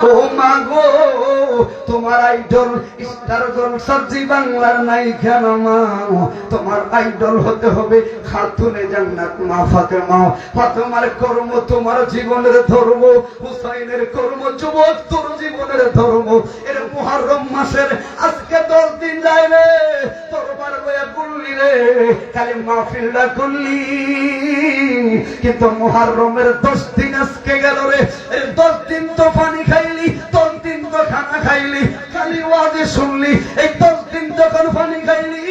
ও তোমার idol star সবজি বাংলার নাই কেন মা তোমার আইডল হতে হবে খাতুনে জান্নাত, মা ফাতেমা। ফাতেমার কর্ম তোমার জীবনের ধর্ম, হুসাইনের কর্ম যুবক তোর জীবনের ধর্ম। এর মুহররম মাসের আজকে দশ দিন যায় রে বয়া করলি রে খালি মাহফিলটা করলি কিন্তু দশ দিন আজকে গেল রে দশ দিন তো পানি খাইলি, দশ দিন তো খানা খাইলি, খালি ওয়াজে শুনলি, এই দশ দিন যখন পানি খাইলি,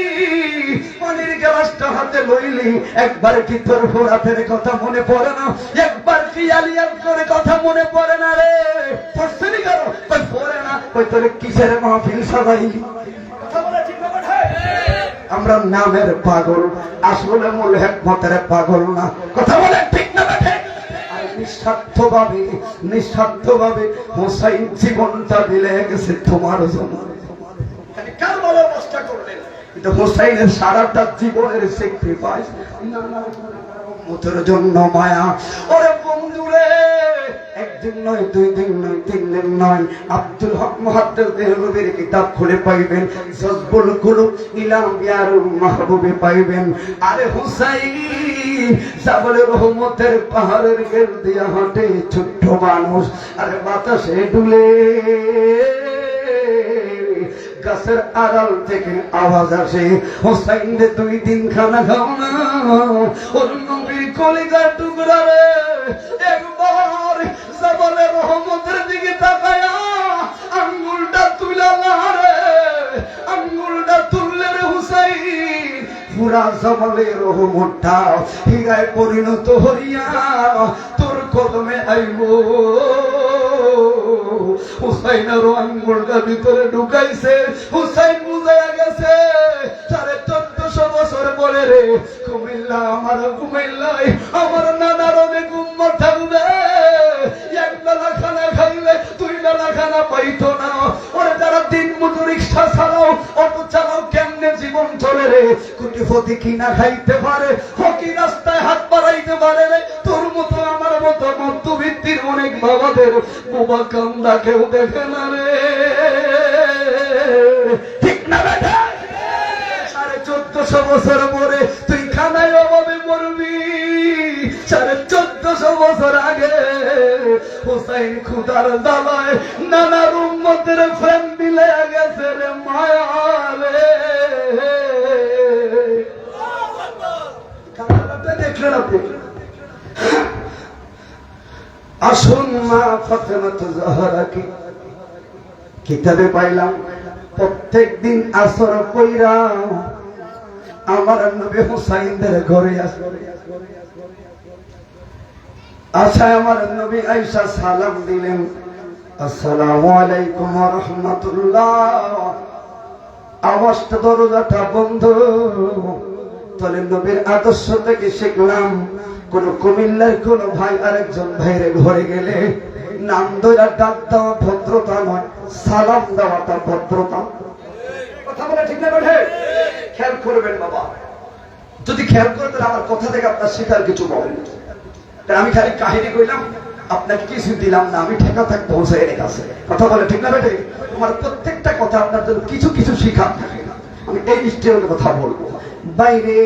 পানির গ্লাসটা হাতে লইলি, একবার কি তোর ফোরাতের কথা মনে পড়ে না? একবার কি আলিয়াল করে কথা মনে পড়ে না রে? পড়ছে নি কেন? পড়ে না। কই তোর কিসের মাহফিল সবাইলি আমরা নামের পাগল আসলে মূল হেকমতের পাগল না কথা বলে ঠিক না নিঃস্বার্থভাবে নিঃস্বার্থভাবে হোসাইন জীবনটা দিলে গেছে তোমার জন্য কিন্তু হোসাইনের সারাটা জীবনের স্যাক্রিফাইস মতের জন্য মায়া ওরে বন্ধুরে একদিন নয়, দুই দিন নয়, তিন দিন নয়। আব্দুল হক কিতাব খুলে পাইবেন জজবুল কুলু ইলাম মাহবুবে পাইবেন। আরে রহমতের পাহাড়ের গেল দিয়া হাঁটে ছোট্ট মানুষ। আরে বাতাসে ডুলে, গাছের আড়াল থেকে আওয়াজ আসে। হোসাইন রে দুই দিন খানা খাও না। ওর নবীর কলিজার টুকরা রে, একবার জবলে রহমতের দিকে তাকায়া আঙ্গুলটা তুলা না রে আঙ্গুলটা তুললে রে হুসাইন। পুরা জবলে রহমতটা হিগায় পরিণত হইয়া তোর কদমে আইবো। হুসাইনের আঙ্গুলটা ভিতরে ঢুকাইছে, হুসাইন বুঝাইয়া গেছে, সাড়ে চোদ্দশো বছর পরে রে কুমিল্লা, আমার কুমিল্লায় আমার নানার অনেক উম্মত থাকবে। বেলা খানা না। ওরে যারা দিন মতো রিক্সা চালাও, অটো চালাও, কেমনে জীবন চলে রে? কুটিপতি কিনা খাইতে পারে হকি রাস্তায় হাত বাড়াইতে পারে রে? তোর মতো আমার মতো মধ্যবিত্তির অনেক বাবাদের বোবা কান্দা কেউ দেখে না রে। ঠিক না বেটা? সাড়ে চোদ্দশো বছর পরে হোসাইন খুদার দালায়, নানা উম্মতের ফ্রেম দিলে গেছে রে মায়া রে দেখলেন আপনি? আসুন মা কিতাবে পাইলাম প্রত্যেক দিন আসর কইরা আমার নবী হুসাইনদের ঘরে আসে। আচ্ছা আমার নবী আইসা সালাম দিলেন, আসসালামু আলাইকুম রাহমাতুল্লাহ। আওয়াজটা, দরজাটা বন্ধ। তাহলে নবীর আদর্শ থেকে শিখলাম, কোন কুমিল্লার কোন ভাই আরেকজন ভাইয়ের ঘরে গেলে নাম দইরা ডাক দেওয়া ভদ্রতা নয়, সালাম দেওয়াটা ভদ্রতা। কথা বলে ঠিক না বেঠে খেয়াল করবেন বাবা। যদি খেয়াল করে তাহলে আমার কথা থেকে আপনার শিখার কিছু বলেন। আমি খালি কাহিনী কইলাম, আপনাকে কিছু দিলাম না, আমি ঠেকা থাক পৌঁছে এনে কাছে। কথা বলে ঠিক না বেটে? তোমার প্রত্যেকটা কথা আপনার জন্য কিছু কিছু থাকে আমি এই স্টেজের কথা বলব। বাইরে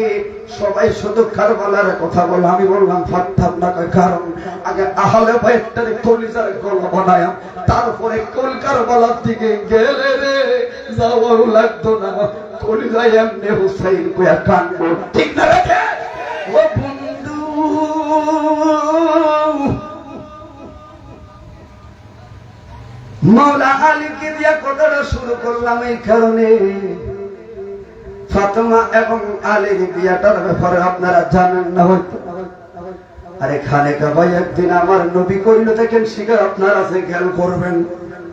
সবাই শুধু কারবালার কথা বলে, আমি বললাম ফাটতাম না কারণ? আগে আহলে ভাইয়ের কলিজার গলা বানায় তারপরে কলকার বলার দিকে গেলে রে? যাওয়াও লাগতো না। কলিজায় এমনি হুসাইন কয়া কানবো। ঠিক না রেখে ও মৌলা আলীকে দিয়া কথাটা শুরু করলাম এই কারণে। ফাতেমা এবং আলীর বিয়াটার ব্যাপারে আপনারা জানেন না হয়তো। আরে খানে ভাই একদিন আমার নবী কইল, দেখেন শিকার আপনার আছে খেয়াল করবেন,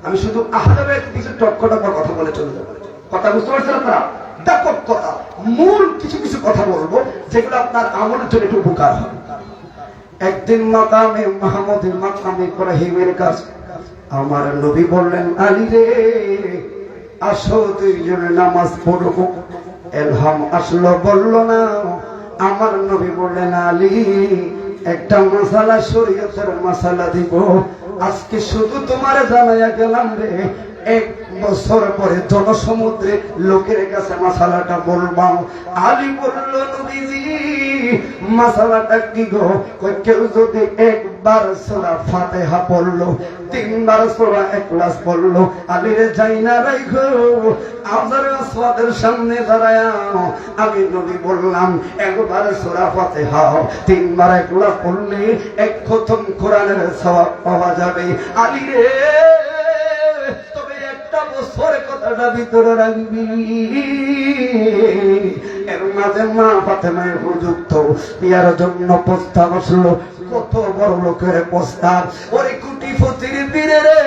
আমি শুধু আহলে কিছু টক্ক টক্ক কথা বলে চলে যাব। কথা বুঝতে পারছেন আপনারা? ব্যাপক কথা মূল কিছু কিছু কথা বলব, যেগুলো আপনার আমলের জন্য একটু উপকার হবে। একদিন মাকামে মাহমুদের মাকামে ইব্রাহিমের কাছে আমার নবী বললেন, আলী রে, আসো দুইজনে নামাজ পড়ব। এলহাম আসলো, বলল, না। আমার নবী বললেন, আলী, একটা মশালা শরীয়তের মশালা দিব। আজকে শুধু তোমার জানাইয়া গেলাম রে এক বছর পরে জনসমুদ্রে লোকের কাছে মশালাটা বলবাম। আলী বলল, নবীজি মশালাটা কি গো? কেউ যদি একবার সোরা ফাতেহা পড়ল, তিনবার সোরা একলাস পড়ল, আলীরে যাই না রাইখো আমাদের আসওয়াদের সামনে দাঁড়ায় আমি নবী বললাম, একবার সোরা ফাতেহা, তিনবার একলাস পড়লে এক খতম কোরআনের সওয়াব পাওয়া যাবে। আলী রে তবে একটা বছর কথাটা ভিতরে রাখবি। এর মাঝে মা ফাতেমায় উপযুক্ত। বিয়ার জন্য প্রস্তাব আসলো, কত বড় লোকের প্রস্তাব। ওরে কুটি ফতির বীরে রে,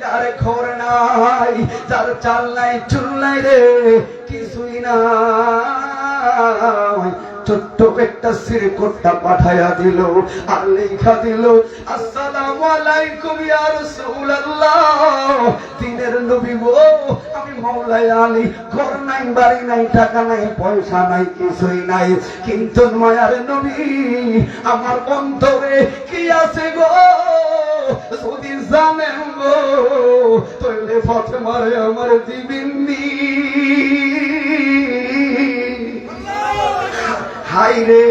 যার খবর নাই, যার চাল নাই, চুল নাই রে, কিছুই নাই। ছোট্ট একটা সিরকোটটা পাঠাইয়া দিল আর লেখা দিল, আসসালামু আলাইকুম ইয়া রাসূলুল্লাহ। দিনের নবী গো, আমি মাওলাই আলী, ঘর নাই, বাড়ি নাই, টাকা নাই, পয়সা নাই, কিছুই নাই। কিন্তু মায়ার নবী, আমার অন্তরে কি আছে গো? যদি জানেন গো, তৈলে ফাতেমারে আমার দিবিন্নি হাই রে।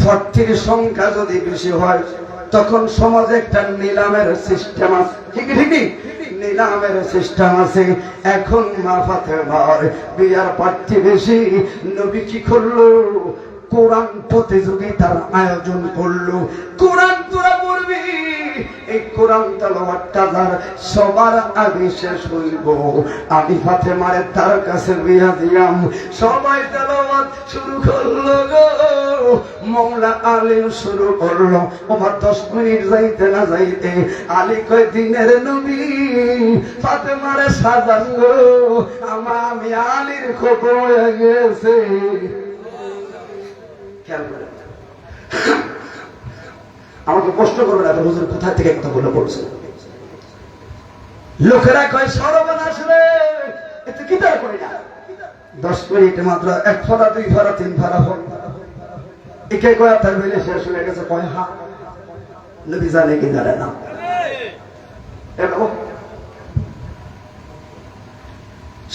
ফর্টির সংখ্যা যদি বেশি হয়, তখন সমাজে একটা নিলামের সিস্টেম আছে। ঠিক ঠিক নিলামের সিস্টেম আছে। এখন মাফাতে ভয় বিয়ার প্রার্থী বেশি। নবী কি করল? কোরআন প্রতিযোগিতার আয়োজন করল। কোরআন তোরা এই কোরআন তালাওয়াতটা যার সবার আগে শেষ হইব। আমি ফাতে মারে তার কাছে বিয়া দিলাম সবাই তালাওয়াত শুরু করল গো। মৌলা আলিম শুরু করল। আমার দশ মিনিট যাইতে না যাইতে আলী কয়, দিনের নবী ফাতে মারে সাজান গো। আমার আমি আলীর খবর হয়ে গেছে। খেয়াল করে আমাকে কষ্ট করবে না হুজুর কোথায় থেকে কথা বলে বলছে। লোকেরা কয় সর্বনাশ রে কি না? দশ মিনিট মাত্র, এক ফরা দুই ফরা তিন ফরা হোক। একে কয়া তার বেলে শেষ হয়ে গেছে, কয়, হা, নবী জানে কি জানে না।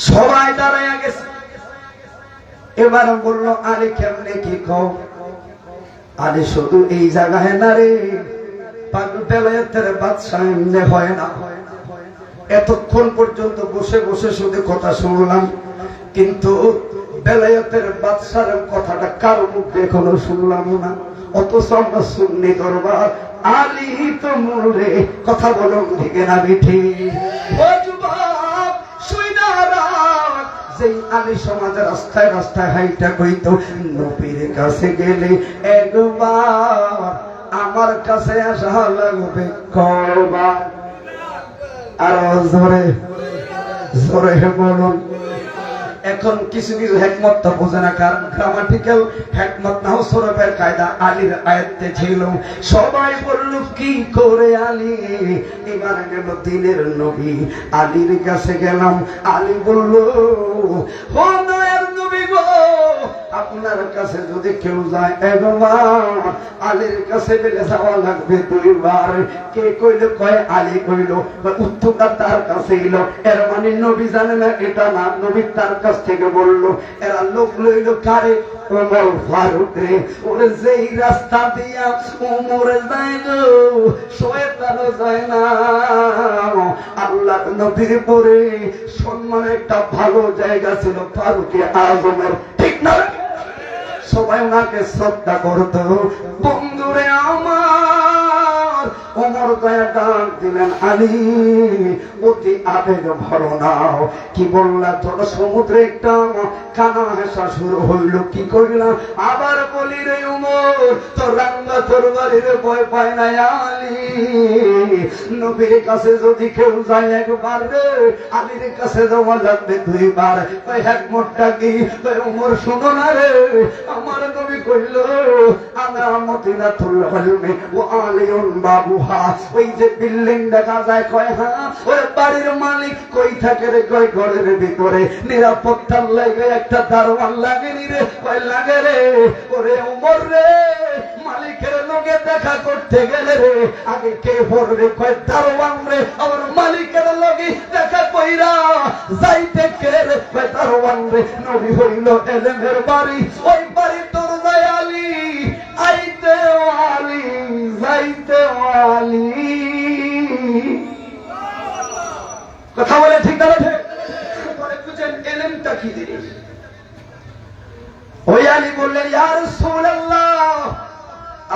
সবাই দাঁড়াইয়া গেছে। এবার বলল, আরে কেমনে কি কও? আরে শুধু এই জায়গায় না রে পাগল বেলায়েতের বাদশাহ এমনি হয় না। এতক্ষণ পর্যন্ত বসে বসে শুধু কথা শুনলাম, কিন্তু বেলায়েতের বাদশার কথাটা কারও মুখে এখনও শুনলাম না। অথচ আমরা শুননি দরবার আলী তো মোরে কথা বলো ঠিক না বিঠি যেই আলী সমাজের রাস্তায় রাস্তায় হাইটা কইত, নবীর কাছে গেলে একবার আমার কাছে আসা লাগবে করবার আর জোরে জোরে বলুন। এখন কিছু কিছু হেকমত তো বোঝে না, কারণ গ্রামাটিক্যাল হেকমত না হোক সরফের কায়দা আলীর আয়ত্তে ছিল। সবাই বলল, কি করে আলী? এবার গেল দিনের নবী। আলীর কাছে গেলাম, আলী বলল হো নয়ের নবী গো আপনার কাছে যদি কেউ যায় একবার আলীর কাছে বেলে যাওয়া লাগবে দুইবার। কে কইল? কয়, আলী কইল। উত্তরটা তার কাছে এলো এর মানে নবী জানে না, এটা না, নবী তার কাছ থেকে বলল। এরা লোক লইল কারে? আল্লাহ নবীর পরে সম্মান একটা ভালো জায়গা ছিল ফারুকে আজমের। না। সবাই ওনাকে শ্রদ্ধা করত। বন্ধুরে আমার ওমর দয়া ডাক দিলেন আলী। অতি আবেগ ভরনাও কি বললা তোর সমুদ্রে একটা কানা হেসা শুরু হইল, কি করিলাম আবার বলি রে উমর, তোর রাঙ্গা তোর বাড়ির ভয় পায় না আলী। নবীর কাছে যদি কেউ যায় একবার রে, আলীর কাছে যাওয়া লাগবে দুইবার। ওই এক মোটটা কি? ওই উমর, শুনো না রে। আমার নবী কইল, আমরা মতিনা তুল হলমে ও আলিউন বাবু ওই যে বিল্ডিং দেখা যায় কয় হ্যাঁ? ওই বাড়ির মালিক কই থাকে রে? কয় ঘরের ভিতরে। নিরাপত্তার লাগে, একটা দারোয়ান লাগেনি রে? কয়, লাগে রে? ওরে উমর রে, মালিকের লোকে দেখা করতে গেলে রে। আগে কে পড়বে কয়, দারোয়ান রে। আমার মালিকের লগে দেখা কইরা যাইতে কে রে? কয়, দারোয়ান রে। নবী হইল এলেমের বাড়ি। ওই বাড়ির দয়ালি কথা বলে ঠিক না ওই আলী বললেন ইয়ার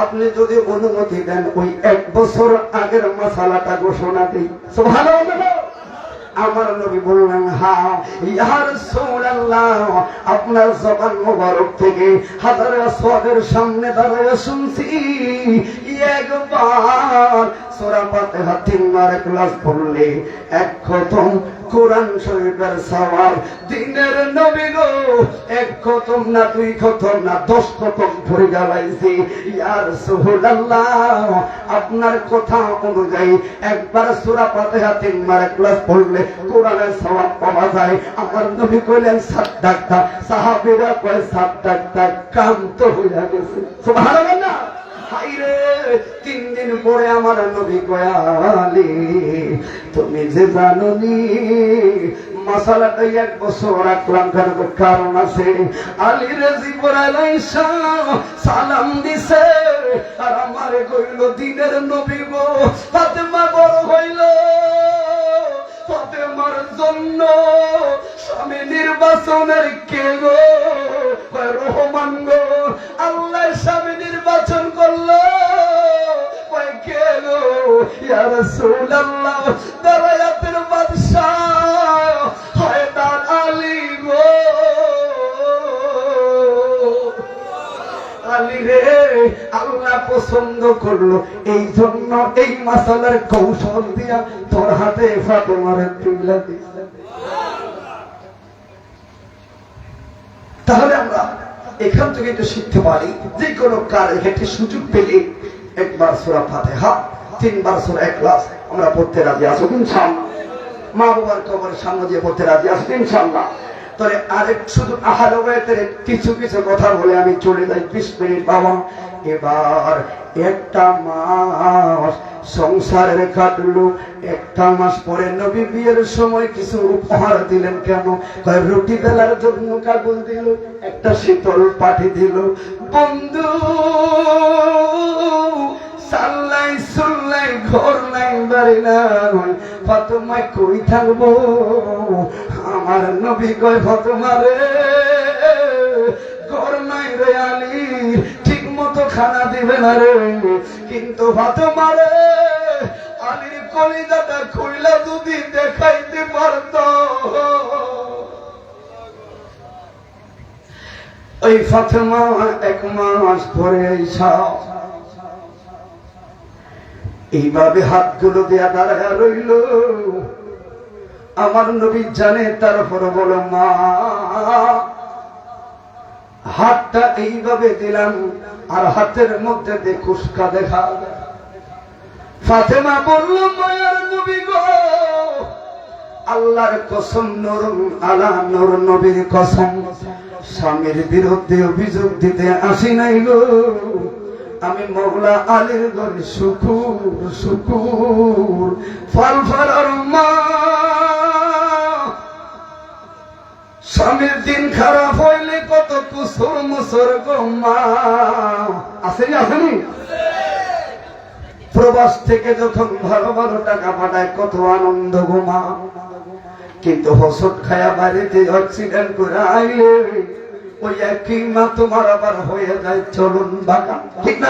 আপনি যদি অনুমতি দেন, ওই এক বছর আগের মশালাটা ঘোষণা দিই। সুবহানাল্লাহ। আমার নবী বললেন হা ইহার রাসূলুল্লাহ আপনার জবান মোবারক থেকে হাজার সামনে দাঁড়িয়ে শুনছি। একবার সূরা ফাতিহা তিনবার ক্লাস পড়লে এক খতম কোরআন শরীফের সওয়াব দিনের নবী গো, এক খতম না দুই খতম না দশ খতম পড়ে গেলাইছি। ইয়া রাসূলুল্লাহ আপনার কথা অনুযায়ী একবার সূরা ফাতিহা তিনবার ক্লাস পড়লে কোরআনের সওয়াব পাওয়া যায়। আমার নবী কইলেন সাদ্দাক্তা সাহাবীরা কয় সাদ্দাক্তা কান্ত হইয়া গেছে। সুবহানাল্লাহ। হাইরে, তিন দিন পরে আমার নবী কয়ালি তুমি যে জাননি মশালাটা এক বছর রাখলাম কারণ আছে। সালাম দিছে, আর আমারে কইল, দিনের নবী গো, ফাতেমা বড় হইল। ফাতেমার জন্য স্বামী নির্বাচনের কে গো? রহমান গো। আল্লাহ স্বামী নির্বাচন করল। কয় কে গো। ইয়া রে পছন্দ করল। এই জন্য এই মাসালার কৌশল দিয়া তোর হাতে ফাতেমার তাহলে আমরা এখান থেকে তো শিখতে পারি যে কোনো কারে হেঁটে সুযোগ পেলে একবার সোরা ফাতে হা তিনবার সোরা এক ক্লাস আমরা পড়তে রাজি আসো ইনশাল্লাহ মা বাবার কবরের সামনে দিয়ে পড়তে রাজি আসো ইনশাল্লাহ তবে আরেক শুধু আহারের কিছু কিছু কথা বলে আমি চলে যাই। বিশ মিনিট, বাবা। এবার একটা মাস সংসারের কাটলো। একটা মাস পরে নবী বিয়ের সময় কিছু উপহার দিলেন কেন? রুটি বেলার জন্য কাগজ দিল, একটা শীতল পাঠি দিল। বন্ধু সাল্লাই সুল্লাই ঘর নাই বাড়ি নাই কই থাকব? আমার নবী কয় ঘর নাই রে ঠিক মতো খানা দিবে না রে। কিন্তু ফাতেমা আলীর কলিজাটা খুইলা যদি দেখাইতে পারত। ওই ফাতেমা এক মাস পরে আইসা এইভাবে হাতগুলো দেয়া দাঁড়ায় রইল। আমার নবী জানে তারপর বলো, মা, হাতটা এইভাবে দিলাম, আর হাতের মধ্যে দেখুস্কা দেখা ফাতেমা বলল, মায়ার নবী গো, আল্লাহর কসম, নর আলা নর নবীর কসম। স্বামীর বিরুদ্ধে অভিযোগ দিতে আসি নাই গো। আমি মৌলা আলীর গর শুকুর শুকুর। ফল ফলার মা স্বামীর দিন খারাপ হইলে কত কুসুর, মুসর মা। আসেনি আসেনি প্রবাস থেকে যখন ভালো ভালো টাকা পাঠায়, কত আনন্দ গোমা কিন্তু হসট খায়া বাড়িতে অ্যাক্সিডেন্ট করে আইলে ওই একই মা তোমার আবার হয়ে যায় চলুন বাঁকা ঠিক না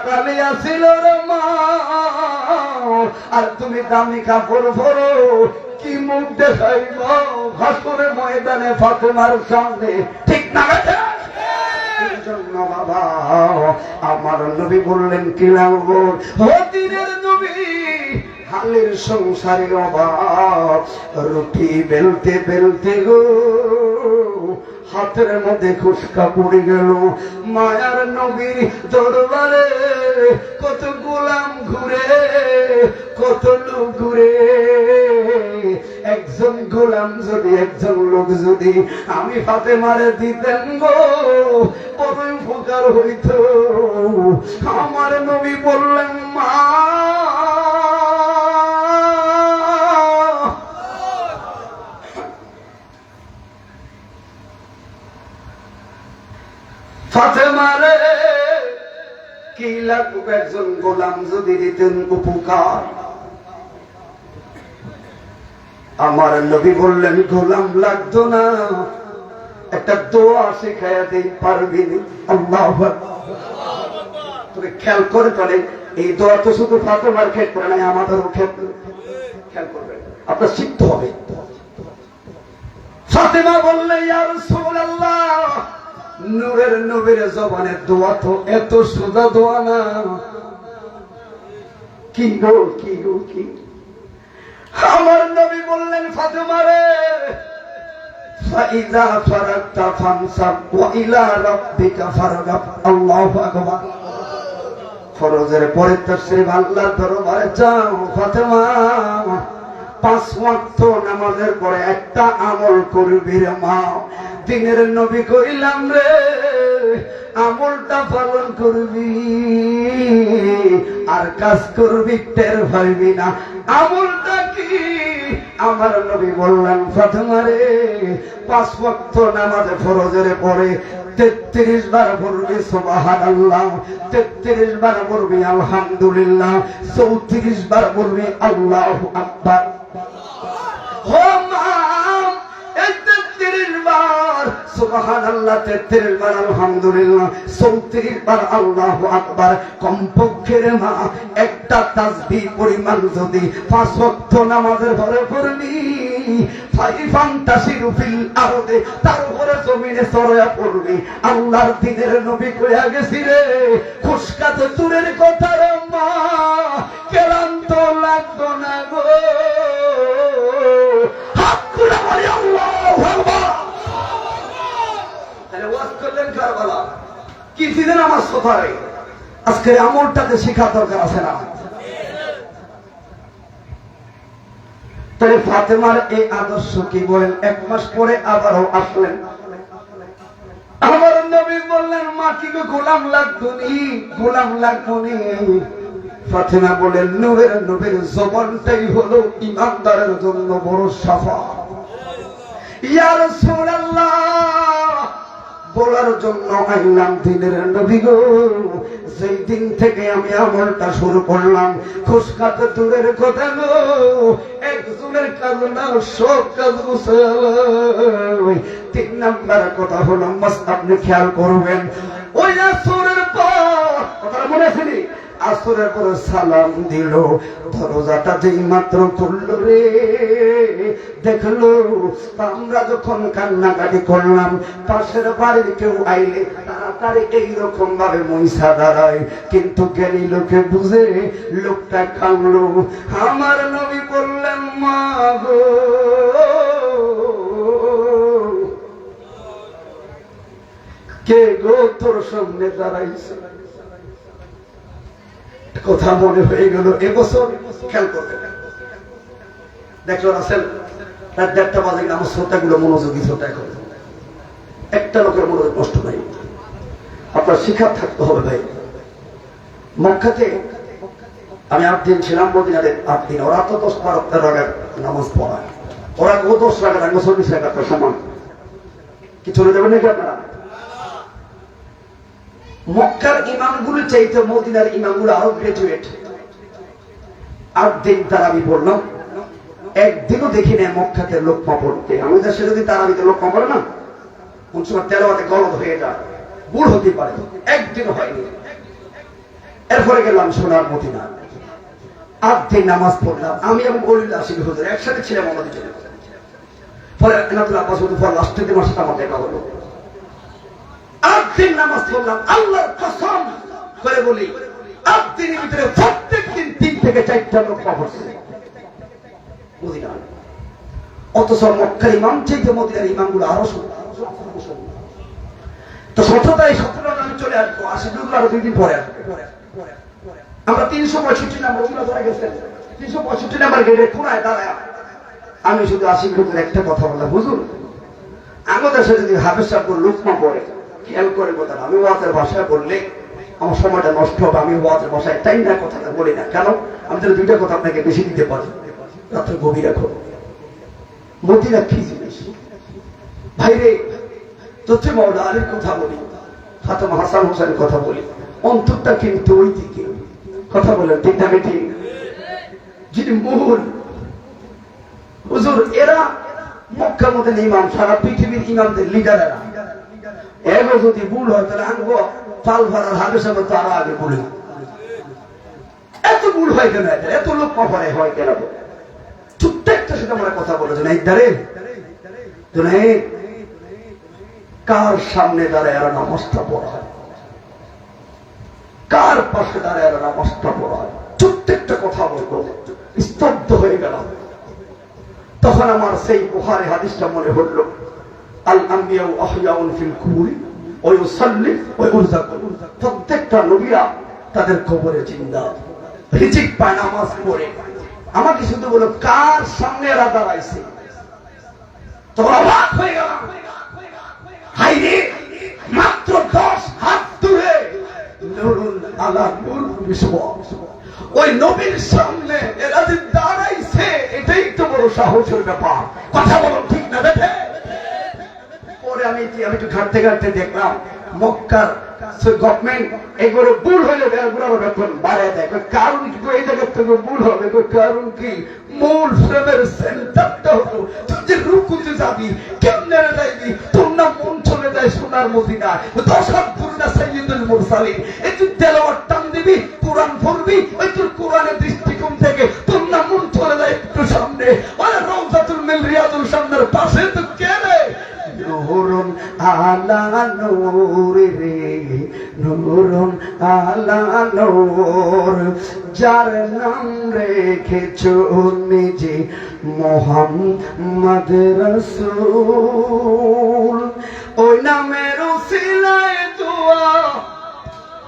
কালি আসিল রে আর তুমি দামি কাপড় ভরো কি মুখ দেখাইব? ভাসুরে ময়দানে ফাতেমার সামনে ঠিক না গেছে বাবা, আমার নবী বললেন, কি লাগবো? হতিনের নবী হালের সংসারে অভাব, রুটি বেলতে বেলতে গো হাতের মধ্যে খুশকা পড়ে গেল। মায়ার নবীর দরবারে কত গোলাম ঘুরে, কত লোক ঘুরে। একজন গোলাম যদি, একজন লোক যদি আমি হাতে মারে দিতেন গো, বড় উপকার হইত। আমার নবী বললেন, মা ফাতেমারে একজন গোলাম যদি দিতেন উপকার? আমার নবী বললেন, গোলাম লাগতো না, একটা দোয়া শেখাইয়া দিই পারবি আল্লাহ তুমি খেয়াল করে চলে এই দোয়া তো শুধু ফাতেমার ক্ষেত্রে নাই, আমাদেরও ক্ষেত্রে। খেয়াল করবেন, আপনার শিখতে হবে। ফাতেমা বললে, ইয়া রাসূলুল্লাহ নূরের নবীর জবানের দোয়া তো এত সোজা দোয়া না। কি গো কি গো, কি? আমার নবী বললেন, ফাতেমা রে, ফাইজা ফারাক্তা ফানসাব ওয়া ইলা রাব্বিকা ফারগাব। আল্লাহু আকবার। ফরজের পরে তাফসীর আল্লাহর দরবারে যাও, ফাতেমা পাঁচ ওয়াক্ত নামাজের পরে একটা আমল করবি রে মা। দিনের নবী কইলাম রে, আমলটা পালন করবি। আর কাজ করবি, টের পাইবি না। আমলটা কি? আমার নবী বললেন, ফাতেমা রে পাঁচ ওয়াক্ত নামাজে ফরজের পরে তেত্রিশ বার পড়বি সোবাহান আল্লাহ তেত্রিশ বার পড়বি, আলহামদুলিল্লাহ। চৌত্রিশ বার পড়বি, আল্লাহ আকবার। তেত্রিশ বার সুবহান আল্লাহ তেত্রিশ বার আলহামদুলিল্লাহ চৌত্রিশ বার আল্লাহ আকবার কমপক্ষে মা, একটা তাসবি পরিমাণ যদি পাঁচ ওয়াক্ত নামাজের ঘরে তার উপরে জমিনে সরয়া পড়বি আল্লাহর দিনের নবী কইয়া গেছি রে খুশকাত দূরের কথা মা কেলান্ত লাগতো না গো হাত খুলে বলি আল্লাহু আকবার তাহলে ওয়াজ করলেন কারবালা কি দিলেন আমার সোফারে। আজকের আমলটাকে শেখা দরকার আছে না? তাহলে ফাতেমার এই আদর্শ কি বলেন? এক মাস পরে আবারও আসলেন। আমার নবী বললেন, মা গো, গোলাম লাগতো নি? গোলাম লাগতো নি? ফাতেমা বলেন নূরের নবীর জবানটাই হলো ইমানদারের জন্য বড় সাফা। ইয়া রাসূলুল্লাহ! বলার জন্য আইলাম দিনের নবী গো। সেই দিন থেকে আমি আমলটা শুরু করলাম, খুশকাতে দূরের কথা গো। একজনের কাজ না সব কাজ তিন নাম্বার কথা হলো মাস আপনি খেয়াল করবেন। ওই আসরের পর কথা মনে আছেনি আসরের পরে সালাম দিল। দরজাটা যেই মাত্র খুললো রে, দেখল আমরা যখন কান্নাকাটি করলাম, পাশের বাড়ির কেউ আইলে তাড়াতাড়ি এইরকম ভাবে মহিষা দাঁড়ায়। কিন্তু জ্ঞানী লোকে বুঝে, লোকটা কামলো আমার নবী বললেন, মা গো। কে গো তোর সামনে দাঁড়াইছে? কথা মনে হয়ে গেল, এবছর খেয়াল করবে। দেখল রাসেল, রাত দেড়টা বাজে, আমার শ্রোতাগুলো মনোযোগী শ্রোতা এখন। একটা লোকের মনোযোগ নষ্ট নাই। আপনার শিক্ষা থাকতে হবে ভাই। মক্কাতে আমি আট দিন ছিলাম, মদিনাতে আট দিন। ওরা তো দশ বারো রাখার নামাজ পড়ায়। ওরা ও দশ রাখা রাখব চল্লিশ রাখার সমান। কি চলে যাবেন নাকি আপনারা? মক্কার ইমামগুলো চাইতে মদিনার ইমামগুলো আরও গ্রাজুয়েট আট দিন তারাবি পড়লাম একদিনও দেখি না মক্কাতে লোকমা পড়তে। আমাদের দেশে যদি তারাবিতে লোকমা পড়ে না, কোন সময় তেলাওয়াতে গলদ হয়ে যায়, ভুল হতে পারে। একদিনও হয়নি। এরপরে গেলাম সোনার মদিনা। দিন নামাজ পড়লাম। আমি এবং গরিব আসি হুজুর একসাথে ছিলাম আমাদের জন্য। পরে আব্বাস পর লাস্টের দিন সাথে আমার দেখা হলো। আট নামাজ পড়লাম, আল্লাহর কসম করে বলি আট ভিতরে প্রত্যেক দিন তিন থেকে চারটা লোক মদিনা অথচ মক্কার ইমাম মদিনার আরও তো আমি চলে আসব দুই দিন পরে আমরা তিনশো পঁয়ষট্টি নাম্বার ধরে গেছেন। তিনশো পঁয়ষট্টি নাম্বার গেটে কোনায় দাঁড়ায়। আমি শুধু আশি একটা কথা বললাম, হুজুর, আমাদের দেশে যদি হাফেজ সাহেব লুকমা পড়ে খেয়াল করে কথা আমি ওয়াজের ভাষায় বললে আমার সময়টা নষ্ট হবে, আমি ওয়াজের ভাষায় তাই না কথাটা বলি না। কেন? আমি তাহলে দুইটা কথা আপনাকে বেশি দিতে পারি। রাত্রে গভীর রাখো মতিরা কি জিনিস ভাইরে তথ্য মৌলা আলীর কথা বলি। ফাতেমা হাসান হোসেনের কথা বলি। অন্তরটা কিন্তু ওই দিকে কথা বলেন ঠিক না ঠিক যিনি মূল। হুজুর, এরা মক্কার মধ্যে ইমাম, সারা পৃথিবীর ইমামদের লিডারেরা এগো যদি ভুল হয় তাহলে আনব পাল ভরার হাবের মতো আরও আগে ভুল এত ভুল হয় কেন এত লোক কপালে হয় কেন একটা সাথে আমরা কথা এই দাঁড়ে জুনাইদ, কার সামনে দাঁড়ায় এরা নামাজটা পড়া হয়? কার পাশে দাঁড়ায় এরা নামাজটা পড়া হয়? একটা কথা বলব স্তব্ধ হয়ে গেলাম। তখন আমার সেই বুহারি হাদিসটা মনে হল। ওই প্রত্যেকটা নবীরা তাদের কবরে পায়, নামাজ পড়ে। আমাকে শুধু বলো, কার সামনে এরা দাঁড়াইছে? মাত্র দশ হাত ওই নবীর সামনে এরা যে দাঁড়াইছে, এটাই তো বড় সাহসের ব্যাপার। কথা বলো ঠিক না দেখে পরে আমি আমি একটু ঘাটতে ঘাটতে দেখলাম, মক্কার গভর্নমেন্ট এগুলো ভুল এগুলো বেতন বাড়ায় দেয়। কারণ কি? এই জায়গা থেকে ভুল হবে। কারণ কি? মূল ফ্রেমের সেন্টারটা হলো, তুই যে রুকুতে যাবি, কেমনে যাইবি? তোর না মন চলে যায় সোনার মদিনা। দশ হাত দূর না মুরসালিন। এই তুই টান দিবি, কোরআন পড়বি, ওই তোর কোরআনের দৃষ্টিকোণ থেকে তোর না মন চলে যায় একটু সামনে। ওই রওজাতুল মিল রিয়াদুল সামনের পাশে তো কে রে? নূরুন আলা নূর রে, নূরুন আলা নূর। যার নাম রেখেছ নিজে মোহাম্মদ রসুল। ওই নামের উসিলায় দোয়া।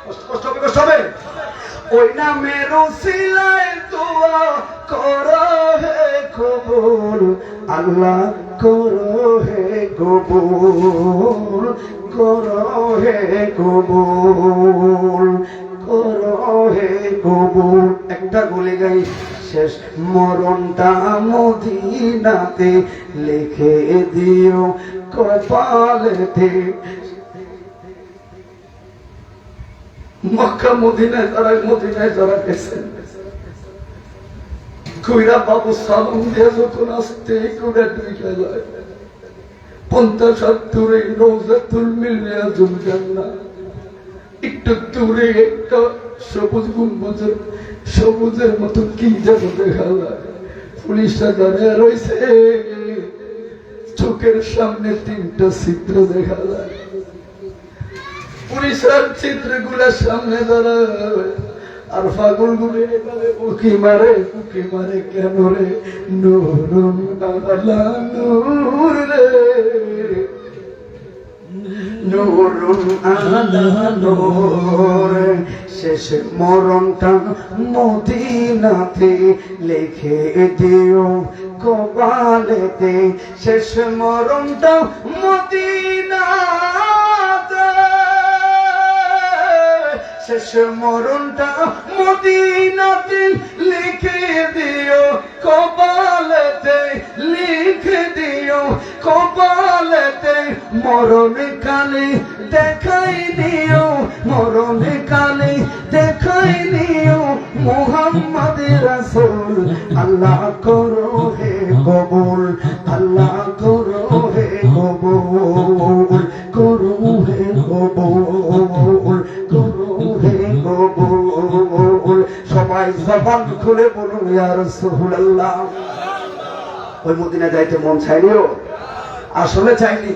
কষ্ট হবে কষ্ট হবে ওই নামের উসিলায় দোয়া করো হে কবুল, আল্লাহ করো হে কবুল, করো হে কবুল, করো হে কবুল। একটা গুলি গাই শেষ, মরণটা মদিনাতে লিখে দিও কপালেতে। মক্কা মদিনায় যারা মদিনায় যারা গেছেন কইরা বাবু সালাম দিয়ে যখন আসতে করে ঢুকে যায় পঞ্চাশ হাত দূরে রোজাতুল মিলিয়াজুল জান্নাহ একটু দূরে একটা সবুজ গুম্বজের সবুজের মতো কি যেন দেখা যায়। পুলিশরা দাঁড়িয়ে রয়েছে, চোখের সামনে তিনটা চিত্র দেখা যায়। পুলিশের চিত্রগুলোর সামনে দাঁড়ায়। আর ফাগুল গুলে উকি মারে উকি মারে কেন রে? নূর রে। শেষ মরণটা মদিনাতে লিখে দিও কবালেতে শেষ মরণটা মদিনাতে। শেষ মরণটা মদিনাতে লিখে দিও, কপালেতে লিখে দিও, কপালেতে মরণ কালে দেখাই দিও, মরণ কালে দেখাই দিও, মোহাম্মদ রাসূল, আল্লাহ করো হে কবুল, আল্লাহ করো হে কবুল করো হে কবুল। জবান খুলে বলুন ওই মদিনা যাইতে মন চাইলেও, আসলে চাইনি,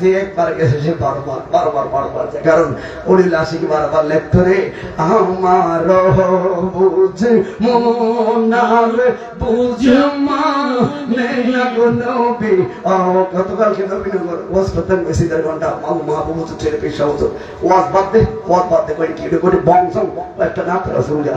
যে একবার গেছে সে বারবার বারবার বারবার কারণ আশিক বারবার আমার বুঝে মনার, বুঝে মানে নবীনগর ওয়াজ দে কি করে একটা নাম রাসূল যা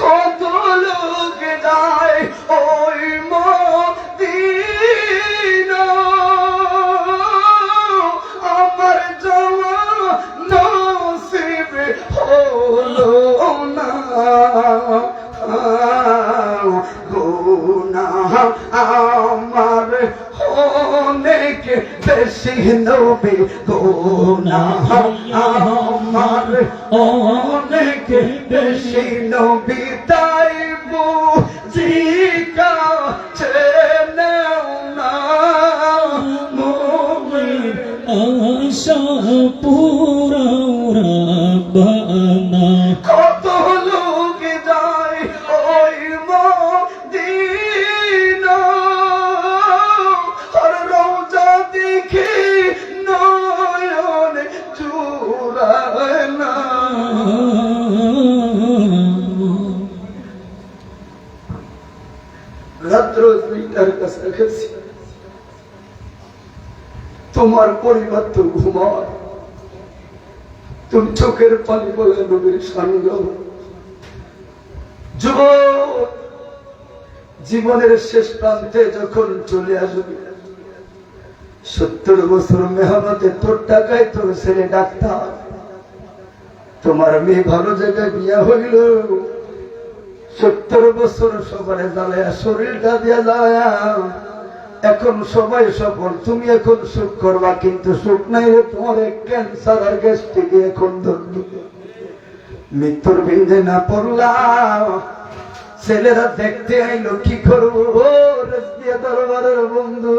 কত লোক যায় ওই মদিনা। আমার জমা নসিব হলো না। গুনাহ আমার অনেক বেশি নবী। গুনাহ দুইটার কাছে রেখেছি তোমার পরিবার তো ঘুমায় তুমি চোখের পানি বলে নবীর সঙ্গ যুবক, জীবনের শেষ প্রান্তে যখন চলে আসবে, সত্তর বছর মেহনতে তোর টাকায় তোর ছেলে ডাক্তার। তোমার মেয়ে ভালো জায়গায় বিয়া হইল। সত্তর বছর সবারে জ্বালায়া, শরীরটা দিয়া জ্বালায়া। এখন সবাই সফল, তুমি এখন সুখ করবা, কিন্তু সুখ নাই তোমার ক্যান্সার আর গ্যাস্ট্রিক এখন মৃত্যুর বিন্দে না পড়লা ছেলেরা দেখতে আইলো, কি করব? দরবারের বন্ধু।